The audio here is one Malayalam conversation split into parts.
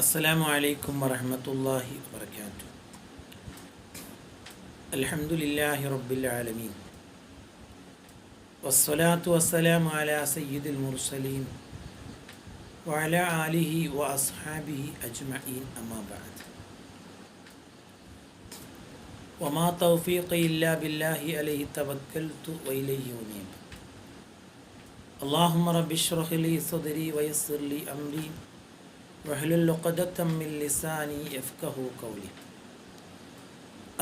അസ്സലാമു അലൈക്കും വറഹമത്തല്ലാഹി വബർക്കാത്തു അൽഹംദുലില്ലാഹി റബ്ബിൽ ആലമീൻ വസ്സലാത്തു വസ്സലാം അല സയ്യിദുൽ മുർസലീൻ വഅല ആലിഹി വ അസ്ഹാബിഹി അജ്മഈൻ അമ്മാ ബഅദ് വമാ തൗഫീഖി ഇല്ലാ ബില്ലാഹി അലൈഹി തവക്കൽതു വഇലൈഹി ഉനീബ് اللهم رب اشرح لي صدري ويسر لي أمري വഹ്ലുൽ മിൻ ലിസാനി യഫ്ഖഹു ഖൗലി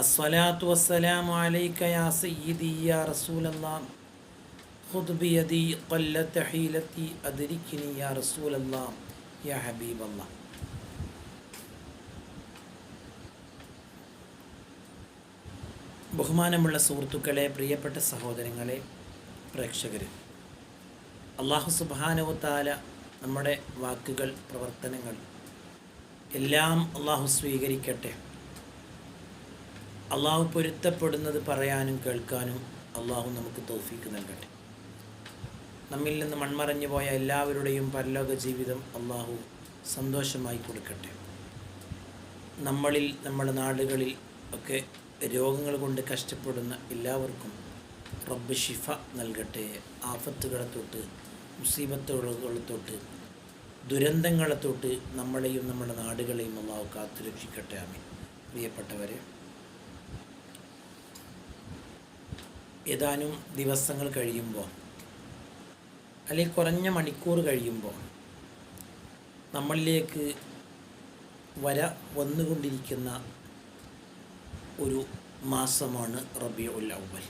يا വസ്സലാമു അലൈക യാ സയ്യിദി യാ റസൂലല്ലാഹ് ഖുദ് ബിയദി ഖല്ലത ഹീലതി അദ്രിക്നി യാ റസൂലല്ലാഹ് യാ ഹബീബല്ലാഹ് ബഹുമാനമുള്ള സുഹൃത്തുക്കളെ പ്രിയപ്പെട്ട സഹോദരങ്ങളെ പ്രേക്ഷകർ അള്ളാഹു സുബാനവത്താല നമ്മുടെ വാക്കുകൾ പ്രവർത്തനങ്ങൾ എല്ലാം അള്ളാഹു സ്വീകരിക്കട്ടെ. അള്ളാഹു പൊരുത്തപ്പെടുന്നത് പറയാനും കേൾക്കാനും അള്ളാഹു നമുക്ക് തോഫീക്ക് നൽകട്ടെ. നമ്മിൽ നിന്ന് മൺമറഞ്ഞു പോയ എല്ലാവരുടെയും പരലോക ജീവിതം അള്ളാഹു സന്തോഷമായി കൊടുക്കട്ടെ. നമ്മളിൽ നമ്മുടെ നാടുകളിൽ ഒക്കെ രോഗങ്ങൾ കൊണ്ട് കഷ്ടപ്പെടുന്ന എല്ലാവർക്കും റബ്ബ് ഷിഫ നൽകട്ടെ. ആഫത്തുകളെ തൊട്ട് മുസീബത്തുകളെ തൊട്ട് ദുരന്തങ്ങളെ തൊട്ട് നമ്മളെയും നമ്മുടെ നാടുകളെയും അള്ളാഹു കാത്തുരക്ഷിക്കട്ടെ ആമി പ്രിയപ്പെട്ടവരെ ഏതാനും ദിവസങ്ങൾ കഴിയുമ്പോൾ അല്ലെങ്കിൽ കുറഞ്ഞ മണിക്കൂർ കഴിയുമ്പോൾ നമ്മളിലേക്ക് വര വന്നുകൊണ്ടിരിക്കുന്ന ഒരു മാസമാണ് റബിയുൽ അവൽ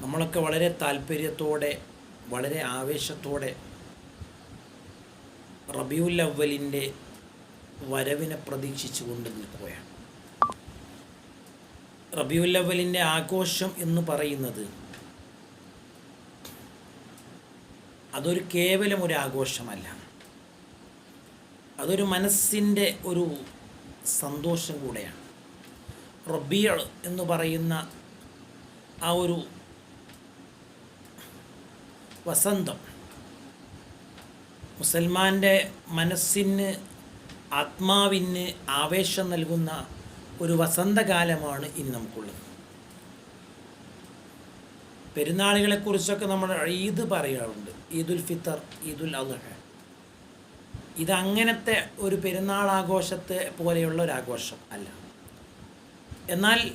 നമ്മളൊക്കെ വളരെ താല്പര്യത്തോടെ വളരെ ആവേശത്തോടെ റബിയുൽ അവലിന്റെ വരവിനെ പ്രതീക്ഷിച്ചു കൊണ്ട് നിൽക്കുകയാണ്. റബിയുൽ അവലിന്റെ ആഘോഷം എന്ന് പറയുന്നത് അതൊരു കേവലം ഒരു ആഘോഷമല്ല. അതൊരു മനസ്സിന്റെ ഒരു സന്തോഷം കൂടെയാണ്. റബിയൾ എന്ന് പറയുന്ന ആ ഒരു വസന്തം. മുസൽമാന്റെ മനസ്സിന് ആത്മാവിന് ആവേശം നൽകുന്ന ഒരു വസന്തകാലമാണ് ഇന്ന് നമുക്കുള്ളത്. പെരുന്നാളുകളെക്കുറിച്ചൊക്കെ നമ്മൾ ഈദ് പറയാറുണ്ട്. ഈദുൽ ഫിത്തർ ഈദുൽ അദ്ഹ. ഇതങ്ങനത്തെ ഒരു പെരുന്നാൾ ആഘോഷത്തെ പോലെയുള്ള ഒരു ആഘോഷം അല്ല. എന്നാൽ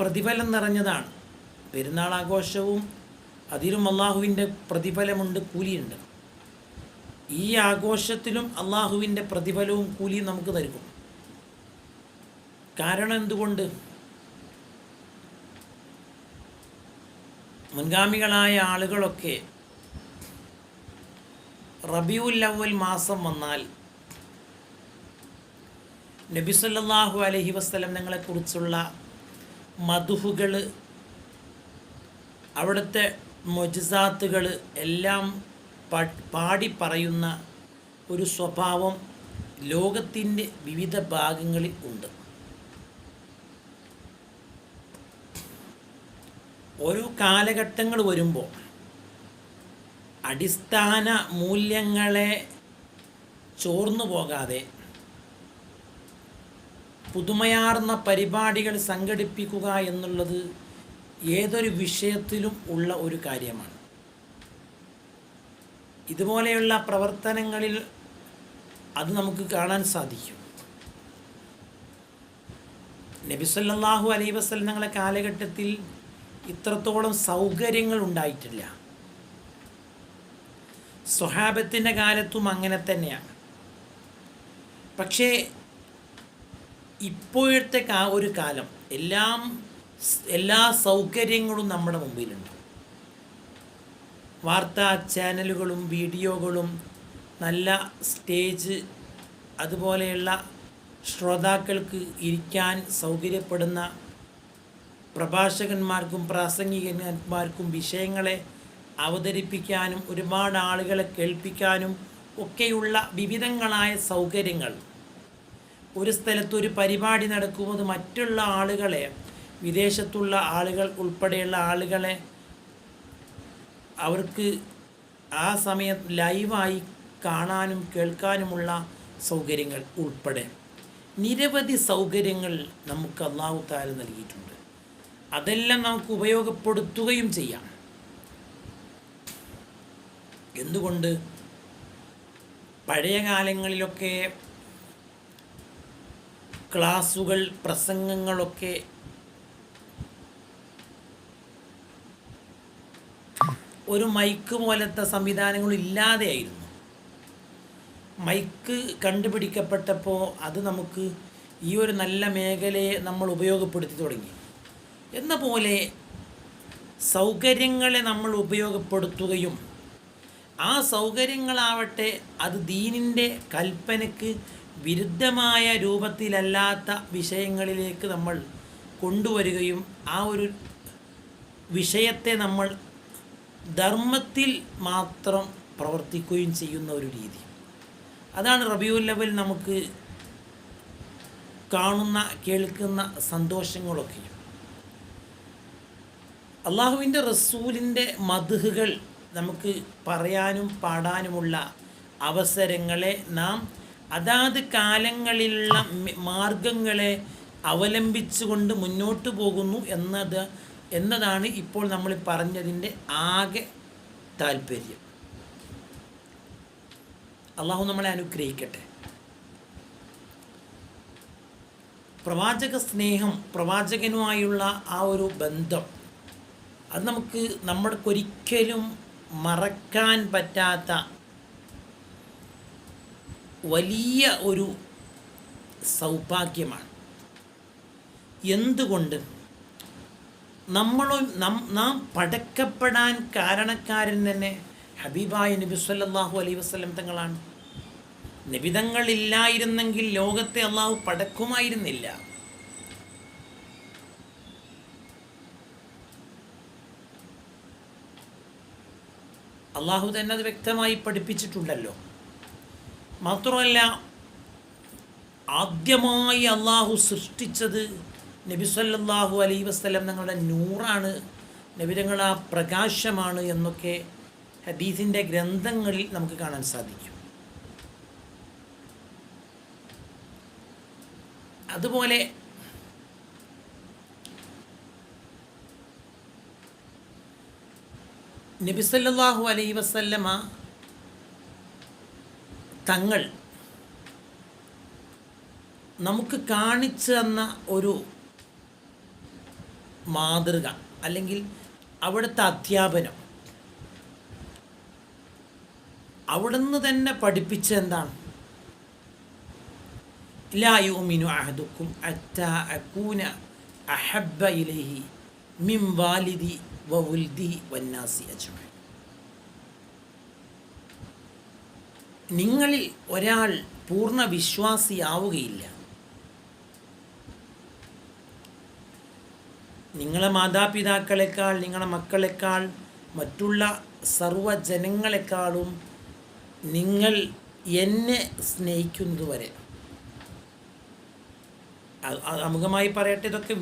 പ്രതിഫലം നിറഞ്ഞതാണ്. പെരുന്നാൾ ആഘോഷവും അതിലും അള്ളാഹുവിന്റെ പ്രതിഫലമുണ്ട് കൂലിയുണ്ട്. ഈ ആഘോഷത്തിലും അള്ളാഹുവിന്റെ പ്രതിഫലവും കൂലിയും നമുക്ക് നൽകും. കാരണം എന്തുകൊണ്ട്? മുൻഗാമികളായ ആളുകളൊക്കെ റബിയുൽ അവൽ മാസം വന്നാൽ നബി സല്ലല്ലാഹു അലൈഹി വസ്ലം നിങ്ങളെക്കുറിച്ചുള്ള മധുഹുകൾ അവിടുത്തെ മൊജിസാത്തുകൾ എല്ലാം പാടി പറയുന്ന ഒരു സ്വഭാവം ലോകത്തിന്റെ വിവിധ ഭാഗങ്ങളിൽ ഉണ്ട്. ഓരോ കാലഘട്ടങ്ങൾ വരുമ്പോൾ അടിസ്ഥാന മൂല്യങ്ങളെ ചോർന്നു പോകാതെ പുതുമയാർന്ന പരിപാടികൾ സംഘടിപ്പിക്കുക എന്നുള്ളത് ഏതൊരു വിഷയത്തിലും ഉള്ള ഒരു കാര്യമാണ്. ഇതുപോലെയുള്ള പ്രവർത്തനങ്ങളിൽ അത് നമുക്ക് കാണാൻ സാധിക്കും. നബിസല്ലാഹു അലൈ വസ്ലങ്ങളെ കാലഘട്ടത്തിൽ ഇത്രത്തോളം സൗകര്യങ്ങൾ ഉണ്ടായിട്ടില്ല. സ്വഹാബത്തിന്റെ കാലത്തും അങ്ങനെ തന്നെയാണ്. പക്ഷേ ഇപ്പോഴത്തെ ഒരു കാലം എല്ലാം എല്ലാ സൗകര്യങ്ങളും നമ്മുടെ മുമ്പിലുണ്ട്. വാർത്താ ചാനലുകളും വീഡിയോകളും നല്ല സ്റ്റേജ് അതുപോലെയുള്ള ശ്രോതാക്കൾക്ക് ഇരിക്കാൻ സൗകര്യപ്പെടുന്ന പ്രഭാഷകന്മാർക്കും പ്രാസംഗികന്മാർക്കും വിഷയങ്ങളെ അവതരിപ്പിക്കാനും ഒരുപാട് ആളുകളെ കേൾപ്പിക്കാനും ഒക്കെയുള്ള വിവിധങ്ങളായ സൗകര്യങ്ങൾ. ഒരു സ്ഥലത്ത് ഒരു പരിപാടി നടക്കുമ്പോൾ മറ്റുള്ള ആളുകളെ വിദേശത്തുള്ള ആളുകൾ ഉൾപ്പെടെയുള്ള ആളുകളെ അവർക്ക് ആ സമയം ലൈവായി കാണാനും കേൾക്കാനുമുള്ള സൗകര്യങ്ങൾ ഉൾപ്പെടെ നിരവധി സൗകര്യങ്ങൾ നമുക്ക് അള്ളാഹു നൽകിയിട്ടുണ്ട്. അതെല്ലാം നമുക്ക് ഉപയോഗപ്പെടുത്തുകയും ചെയ്യാം. എന്തുകൊണ്ട്? പഴയ കാലങ്ങളിലൊക്കെ ക്ലാസ്സുകൾ പ്രസംഗങ്ങളൊക്കെ ഒരു മൈക്ക് പോലത്തെ സംവിധാനങ്ങൾ ഇല്ലാതെയായിരുന്നു മൈക്ക് കണ്ടുപിടിക്കപ്പെട്ടപ്പോൾ അത് നമുക്ക് ഈ ഒരു നല്ല മേഖലയെ നമ്മൾ ഉപയോഗപ്പെടുത്തി തുടങ്ങി. എന്ന പോലെ സൗകര്യങ്ങളെ നമ്മൾ ഉപയോഗപ്പെടുത്തുകയും ആ സൗകര്യങ്ങളാവട്ടെ അത് ദീനിന്റെ കൽപ്പനയ്ക്ക് വിരുദ്ധമായ രൂപത്തിലല്ലാത്ത വിഷയങ്ങളിലേക്ക് നമ്മൾ കൊണ്ടുവരികയും ആ ഒരു വിഷയത്തെ നമ്മൾ ധർമ്മത്തിൽ മാത്രം പ്രവർത്തിക്കുകയും ചെയ്യുന്ന ഒരു രീതി. അതാണ് റബിയുൽ ലെവൽ നമുക്ക് കാണുന്ന കേൾക്കുന്ന സന്തോഷങ്ങളൊക്കെ. അള്ളാഹുവിന്റെ റസൂലിന്റെ മധുഹുകൾ നമുക്ക് പറയാനും പാടാനുമുള്ള അവസരങ്ങളെ നാം അതാത് കാലങ്ങളിലുള്ള മാർഗങ്ങളെ അവലംബിച്ചുകൊണ്ട് മുന്നോട്ട് പോകുന്നു എന്നത് എന്നതാണ് ഇപ്പോൾ നമ്മൾ പറഞ്ഞതിന്റെ ആകെ താല്പര്യം. അള്ളാഹു നമ്മളെ അനുഗ്രഹിക്കട്ടെ. പ്രവാചക സ്നേഹം പ്രവാചകനുമായുള്ള ആ ഒരു ബന്ധം അത് നമുക്ക് നമ്മൾക്കൊരിക്കലും മറക്കാൻ പറ്റാത്ത വലിയ ഒരു സൗഭാഗ്യമാണ്. എന്തുകൊണ്ട്? നമ്മളും നാം പടക്കപ്പെടാൻ കാരണക്കാരൻ തന്നെ ഹബീബായ നബി സല്ലാഹു അലൈ വസ്ലം തങ്ങളാണ്. നിബിതങ്ങളില്ലായിരുന്നെങ്കിൽ ലോകത്തെ അള്ളാഹു പടക്കുമായിരുന്നില്ല. അള്ളാഹു തന്നെ അത് വ്യക്തമായി പഠിപ്പിച്ചിട്ടുണ്ടല്ലോ. മാത്രമല്ല ആദ്യമായി അള്ളാഹു സൃഷ്ടിച്ചത് നബി സല്ലാഹു അലൈ വസ്ലം തങ്ങളുടെ നൂറാണ് നബിതങ്ങൾ ആ പ്രകാശമാണ് എന്നൊക്കെ ഹദീസിന്റെ ഗ്രന്ഥങ്ങളിൽ നമുക്ക് കാണാൻ സാധിക്കും. അതുപോലെ നബി നബിസല്ലാഹു അലൈ വസല്ലമ തങ്ങൾ നമുക്ക് കാണിച്ചു തന്ന ഒരു മാതൃക അല്ലെങ്കിൽ അവിടുത്തെ അധ്യാപനം. അവിടുന്ന് തന്നെ പഠിപ്പിച്ച എന്താണ്? ലായുമിനു അഹദുക്കും അറ്റ അക്കൂന അഹബ ഇലഹി മിം വാലിദി വന്നാസി നിങ്ങളിൽ ഒരാൾ പൂർണ വിശ്വാസിയാവുകയില്ല. നിങ്ങളെ മാതാപിതാക്കളെക്കാൾ നിങ്ങളുടെ മക്കളെക്കാൾ മറ്റുള്ള സർവജനങ്ങളെക്കാളും നിങ്ങൾ എന്നെ സ്നേഹിക്കുന്നതുവരെ അമുഖമായി പറയട്ടെ ഇതൊക്കെ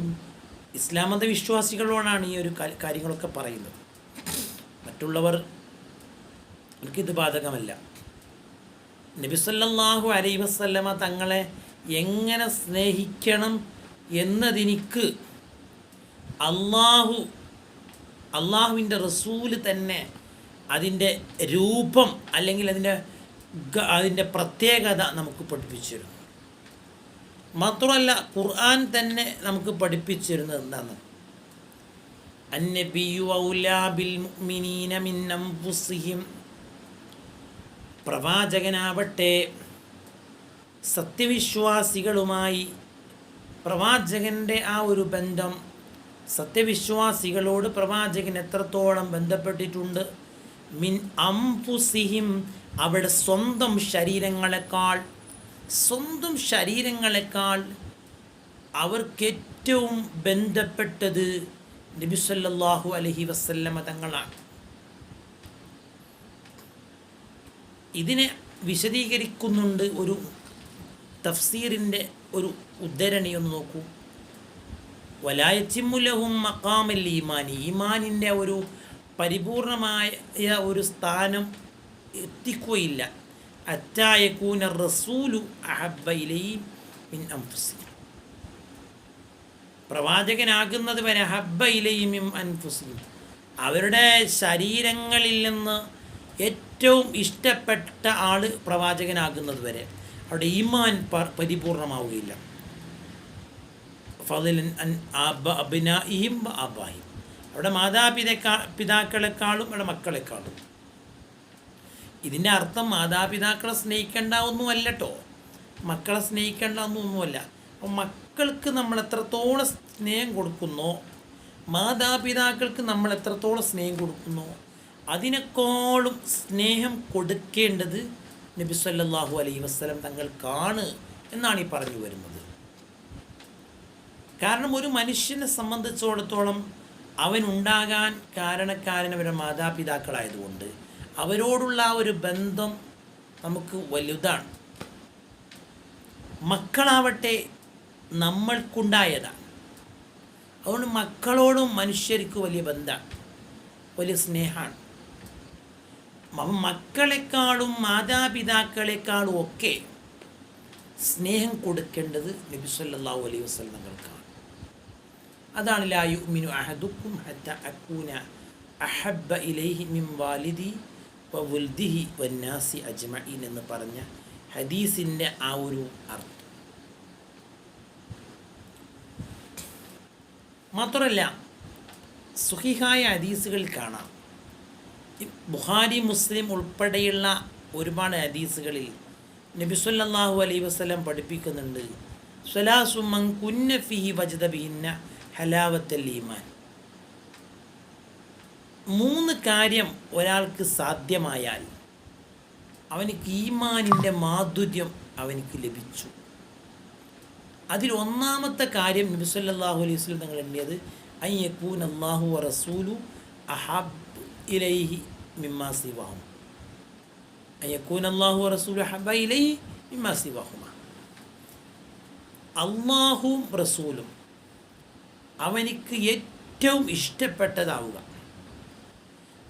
ഇസ്ലാം മത വിശ്വാസികളോടാണ് ഈ ഒരു കാര്യങ്ങളൊക്കെ പറയുന്നത്. മറ്റുള്ളവർ എനിക്കിത് ബാധകമല്ല. നബിസല്ലാഹു അലൈ തങ്ങളെ എങ്ങനെ സ്നേഹിക്കണം എന്നതിനിക്ക് അള്ളാഹു അള്ളാഹുവിന്റെ റസൂൽ തന്നെ അതിന്റെ രൂപം അല്ലെങ്കിൽ അതിന്റെ അതിന്റെ പ്രത്യേകത നമുക്ക് പഠിപ്പിച്ചു തരുന്നു. മാത്രമല്ല ഖുർആൻ തന്നെ നമുക്ക് പഠിപ്പിച്ചിരുന്നത് എന്താണ്? പ്രവാചകനാവട്ടെ സത്യവിശ്വാസികളുമായി പ്രവാചകന്റെ ആ ഒരു ബന്ധം സത്യവിശ്വാസികളോട് പ്രവാചകൻ എത്രത്തോളം ബന്ധപ്പെട്ടിട്ടുണ്ട്? മിൻ അംഫുസിഹിം അവിടെ സ്വന്തം ശരീരങ്ങളെക്കാൾ സ്വന്തം ശരീരങ്ങളെക്കാൾ അവർക്കേറ്റവും ബന്ധപ്പെട്ടത് നബിസല്ലാഹു അലഹി വസല്ലമ തങ്ങളാണ്. ഇതിനെ വിശദീകരിക്കുന്നുണ്ട് ഒരു തഫ്സീറിന്റെ ഒരു ഉദ്ധരണി ഒന്ന് നോക്കൂ. വലായച്ചിമുലഹും മക്കാമൽ ഈമാൻ ഈമാനിന്റെ ഒരു പരിപൂർണമായ ഒരു സ്ഥാനം എത്തിക്കുകയില്ല. അറ്റായക്കൂന റസൂലു അഹബയിലെയും മിൻ പ്രവാചകനാകുന്നത് വരെ ഹബ്ബ ഇലൈഹിം മിൻ അൻഫുസിഹിം. അവരുടെ ശരീരങ്ങളിൽ നിന്ന് ഏറ്റവും ഇഷ്ടപ്പെട്ട ആൾ പ്രവാചകനാകുന്നത് വരെ. അവിടെ ഈമാൻ പരിപൂർണമാവുകയില്ല. ഫതിലൻ അബിനായിയും അബായും അവിടെ മാതാപിതാക്കാ പിതാക്കളെക്കാളും അവിടെ മക്കളെക്കാളും. ഇതിന്റെ അർത്ഥം മാതാപിതാക്കളെ സ്നേഹിക്കേണ്ട ഒന്നുമല്ല കേട്ടോ മക്കളെ സ്നേഹിക്കേണ്ട ഒന്നുമല്ല അപ്പം മക്കൾക്ക് നമ്മൾ എത്രത്തോളം സ്നേഹം കൊടുക്കുന്നു മാതാപിതാക്കൾക്ക് നമ്മൾ എത്രത്തോളം സ്നേഹം കൊടുക്കുന്നു അതിനേക്കാളും സ്നേഹം കൊടുക്കേണ്ടത് നബി സല്ലല്ലാഹു അലൈഹി വസ്ലം തങ്ങൾക്കാണ് എന്നാണ് ഈ പറഞ്ഞു വരുന്നത്. കാരണം ഒരു മനുഷ്യനെ സംബന്ധിച്ചിടത്തോളം അവനുണ്ടാകാൻ കാരണക്കാരൻ അവരുടെ മാതാപിതാക്കളായതുകൊണ്ട് അവരോടുള്ള ആ ഒരു ബന്ധം നമുക്ക് വലുതാണ്. മക്കളാവട്ടെ നമ്മൾക്കുണ്ടായതാണ്. അതുകൊണ്ട് മക്കളോടും മനുഷ്യർക്ക് വലിയ ബന്ധമാണ്. വലിയ സ്നേഹമാണ്. അപ്പം മക്കളെക്കാളും മാതാപിതാക്കളെക്കാളും ഒക്കെ സ്നേഹം കൊടുക്കേണ്ടത് നബിസ്വല്ലാ അലൈഹി വസല്ലമകൾക്കാണ് അതാണ് ലായു മിനു അഹദുക്കും ഹത്ത അക്കൂന അഹബ്ബ ഇലൈഹി മിം വാലിദി വുൽദിഹി വന്നാസി അജ്മഈൻ എന്ന് പറഞ്ഞ ഹദീസിന്റെ ആ ഒരു അർത്ഥം. മാത്രമല്ല സുഹിഹായ ഹദീസുകൾ കാണാം. ബുഹാരി മുസ്ലിം ഉൾപ്പെടെയുള്ള ഒരുപാട് ഹദീസുകളിൽ നബി സല്ലല്ലാഹു അലൈഹി വസല്ലം പഠിപ്പിക്കുന്നുണ്ട്. സ്വലാസുമൻ കുന്ന ഫിഹി വജദ ബിഹിന്ന ഹലാവത്തൽ ഈമാൻ. മൂന്ന് കാര്യം ഒരാൾക്ക് സാധ്യമായാൽ അവനിക്ക് ഈമാനിന്റെ മാധുര്യം അവനിക്ക് ലഭിച്ചു. അതിൽ ഒന്നാമത്തെ കാര്യം നബി സല്ലല്ലാഹു അലൈഹി വസ്ലം തങ്ങൾ എണ്ണിയത് അയ്യക്കൂൻ അള്ളാഹു റസൂലു അഹബ് ഇലൈഹി മിമ്മാ സിവാഹും അയ്യക്കൂൻ അള്ളാഹു റസൂലു അഹബ ഇലൈഹി മിമ്മാ സിവാഹുമ. അള്ളാഹും റസൂലും അവനിക്ക് ഏറ്റവും ഇഷ്ടപ്പെട്ടതാവുക.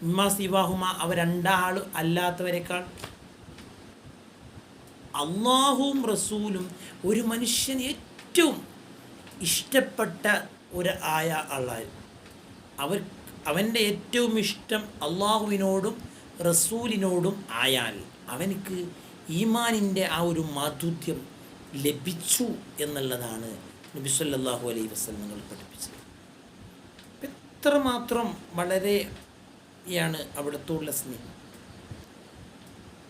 മിമ്മാ സിവാഹുമ അവ രണ്ടാൾ അല്ലാത്തവരെക്കാൾ അള്ളാഹുവും റസൂലും ഒരു മനുഷ്യന് ഏറ്റവും ഇഷ്ടപ്പെട്ട ഒരു ആയ ആളായിരുന്നു അവർ അവന്റെ ഏറ്റവും ഇഷ്ടം അള്ളാഹുവിനോടും റസൂലിനോടും ആയാൽ അവനക്ക് ഈമാനിന്റെ ആ ഒരു മാധുത്യം ലഭിച്ചു എന്നുള്ളതാണ് നബി അലൈ വസ്ലങ്ങൾ പഠിപ്പിച്ചത്. എത്രമാത്രം വളരെയാണ് അവിടത്തുള്ള സ്നേഹം.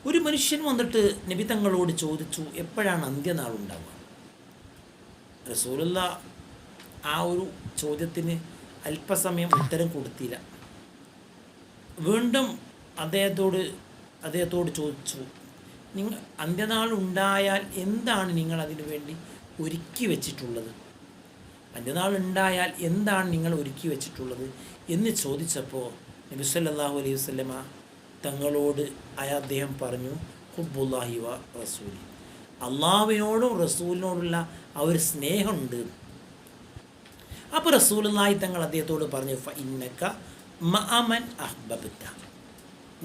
ഒരു മനുഷ്യൻ വന്നിട്ട് നബി തങ്ങളോട് ചോദിച്ചു എപ്പോഴാണ് അന്ത്യനാൾ ഉണ്ടാവുക? റസൂലുള്ള ആ ഒരു ചോദ്യത്തിന് അല്പസമയം ഉത്തരം കൊടുത്തില്ല. വീണ്ടും അദ്ദേഹത്തോട് അദ്ദേഹത്തോട് ചോദിച്ചു നിങ്ങൾ അന്ത്യനാൾ ഉണ്ടായാൽ എന്താണ് നിങ്ങൾ അതിനു വേണ്ടി ഒരുക്കി വെച്ചിട്ടുള്ളത്. മറ്റന്നാൾ ഉണ്ടായാൽ എന്താണ് നിങ്ങൾ ഒരുക്കി വെച്ചിട്ടുള്ളത് എന്ന് ചോദിച്ചപ്പോൾ നബി സല്ലല്ലാഹു അലൈഹി വസല്ലമ തങ്ങളോട് അയ അദ്ദേഹം പറഞ്ഞു ഹുബുല്ലാഹി വ റസൂലി. അള്ളാഹുവിനോടും റസൂലിനോടുള്ള ആ ഒരു സ്നേഹമുണ്ട്. അപ്പോൾ റസൂലുള്ളാഹി തങ്ങൾ അദ്ദേഹത്തോട് പറഞ്ഞു ഇന്നക്ക മഅമൻ അഹ്ബബിത്ത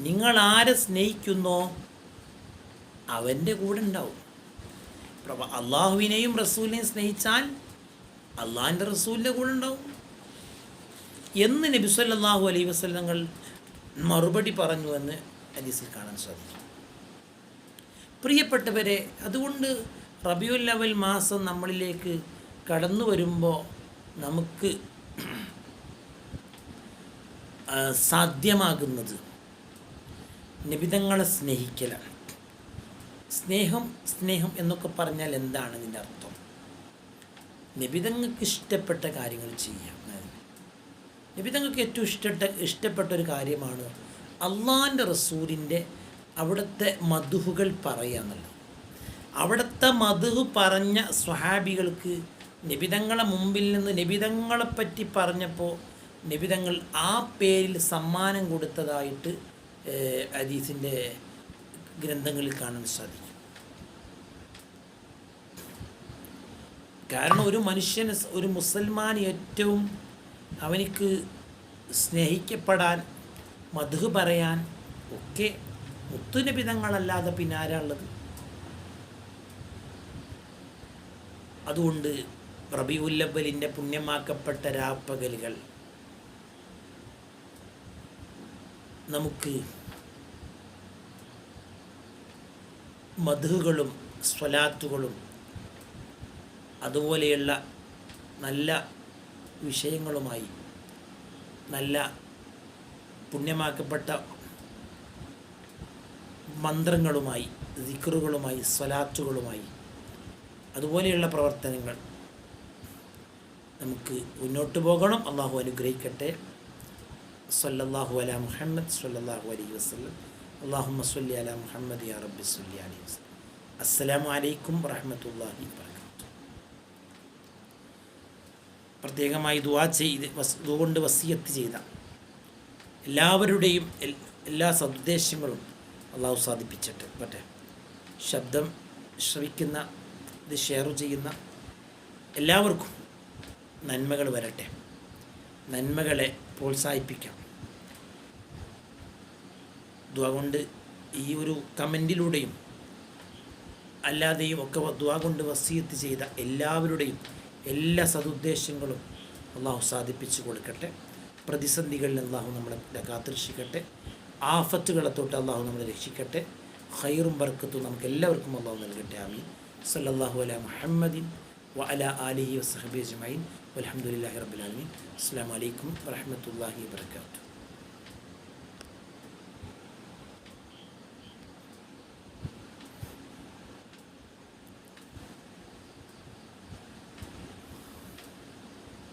നിങ്ങൾ ആരെ സ്നേഹിക്കുന്നോ അവന്റെ കൂടെ ഉണ്ടാവും. അള്ളാഹുവിനെയും റസൂലിനെയും സ്നേഹിച്ചാൽ അള്ളാഹിന്റെ റസൂലിന്റെ കൂടെ ഉണ്ടാവും. എന്ന് നബി സല്ലാഹു അലൈഹി വസ്ലങ്ങൾ മറുപടി പറഞ്ഞു എന്ന് ഹദീസിൽ കാണാൻ സാധിക്കും. പ്രിയപ്പെട്ടവരെ അതുകൊണ്ട് റബിയുൽ ലവൽ മാസം നമ്മളിലേക്ക് കടന്നു വരുമ്പോൾ നമുക്ക് സാധ്യമാകുന്നത് നിബിതങ്ങളെ സ്നേഹിക്കലാണ്. സ്നേഹം സ്നേഹം എന്നൊക്കെ പറഞ്ഞാൽ എന്താണ് ഇതിന്റെ അർത്ഥം? നിബിതങ്ങൾക്ക് ഇഷ്ടപ്പെട്ട കാര്യങ്ങൾ ചെയ്യാം. നിബിതങ്ങൾക്ക് ഏറ്റവും ഇഷ്ടപ്പെട്ട ഇഷ്ടപ്പെട്ട ഒരു കാര്യമാണ് അള്ളാന്റെ റസൂലിന്റെ അവിടുത്തെ മധുഹുകൾ പറയുക എന്നുള്ളത്. അവിടുത്തെ മധുഹു പറഞ്ഞ സ്വഹാബികൾക്ക് നിബിതങ്ങളെ മുമ്പിൽ നിന്ന് നിബിതങ്ങളെപ്പറ്റി പറഞ്ഞപ്പോൾ നിബിതങ്ങൾ ആ പേരിൽ സമ്മാനം കൊടുത്തതായിട്ട് അദീസിന്റെ ഗ്രന്ഥങ്ങളിൽ കാണാൻ സാധിക്കും. കാരണം ഒരു മനുഷ്യന് ഒരു മുസൽമാൻ ഏറ്റവും അവനിക്ക് സ്നേഹിക്കപ്പെടാൻ മധു പറയാൻ ഒക്കെ മുത്തുനിബിതങ്ങളല്ലാതെ പിന്നെ ആരാ ഉള്ളത്? അതുകൊണ്ട് റബിയുല്ലബലിന്റെ പുണ്യമാക്കപ്പെട്ട രാപ്പകലുകൾ നമുക്ക് മധുകളും സ്വലാത്തുകളും അതുപോലെയുള്ള നല്ല വിഷയങ്ങളുമായി നല്ല പുണ്യമാക്കപ്പെട്ട മന്ത്രങ്ങളുമായി ദിക്കറുകളുമായി സ്വലാത്തുകളുമായി അതുപോലെയുള്ള പ്രവർത്തനങ്ങൾ നമുക്ക് മുന്നോട്ട് പോകണം. അള്ളാഹു അനുഗ്രഹിക്കട്ടെ. സല്ലല്ലാഹു അല മുഹമ്മദ് സല്ലല്ലാഹു അലൈഹി വസല്ലം. അള്ളാഹുമ്മ സ്വല്ലി അല മുഹമ്മദ് യാ റബ്ബി സ്വല്ലി അലി വസല്ലം. അസ്സലാമു അലൈക്കും വറഹമത്തല്ലാഹി വബറകാതുഹു. പ്രത്യേകമായി ദുആ ചെയ്ത് കൊണ്ട് വസിയത്ത് ചെയ്ത എല്ലാവരുടെയും എല്ലാ സദുദ്ദേശങ്ങളും അള്ളാഹു സാധിപ്പിച്ചിട്ട്. പറ്റേ ശബ്ദം ശ്രവിക്കുന്ന ഇത് ഷെയർ ചെയ്യുന്ന എല്ലാവർക്കും നന്മകൾ വരട്ടെ. നന്മകളെ പ്രോത്സാഹിപ്പിക്കാം. കൊണ്ട് ഈ ഒരു കമന്റിലൂടെയും അല്ലാതെയും ഒക്കെ ദ്വാ കൊണ്ട് ചെയ്ത എല്ലാവരുടെയും എല്ലാ സതുദ്ദേശങ്ങളും അള്ളാഹു സാധിപ്പിച്ചു കൊടുക്കട്ടെ. പ്രതിസന്ധികളിൽ അള്ളാഹു നമ്മളെ കാത്തിരക്ഷിക്കട്ടെ. ആഫത്തുകളെ തൊട്ട് അള്ളാഹു നമ്മളെ രക്ഷിക്കട്ടെ. ഖൈറും ബർക്കത്തും നമുക്ക് എല്ലാവർക്കും അള്ളാഹു നൽകട്ടെ. ആമീൻ. സല്ലല്ലാഹു അല മുഹമ്മദിൻ വ അല ആലിഹി വസഹബി അജ്മഈൻ. വൽഹംദുലില്ലാഹി റബ്ബിൽ ആലമീൻ. അസ്സലാമു അലൈക്കും വറഹ്മത്തുള്ളാഹി വബറകാതുഹു.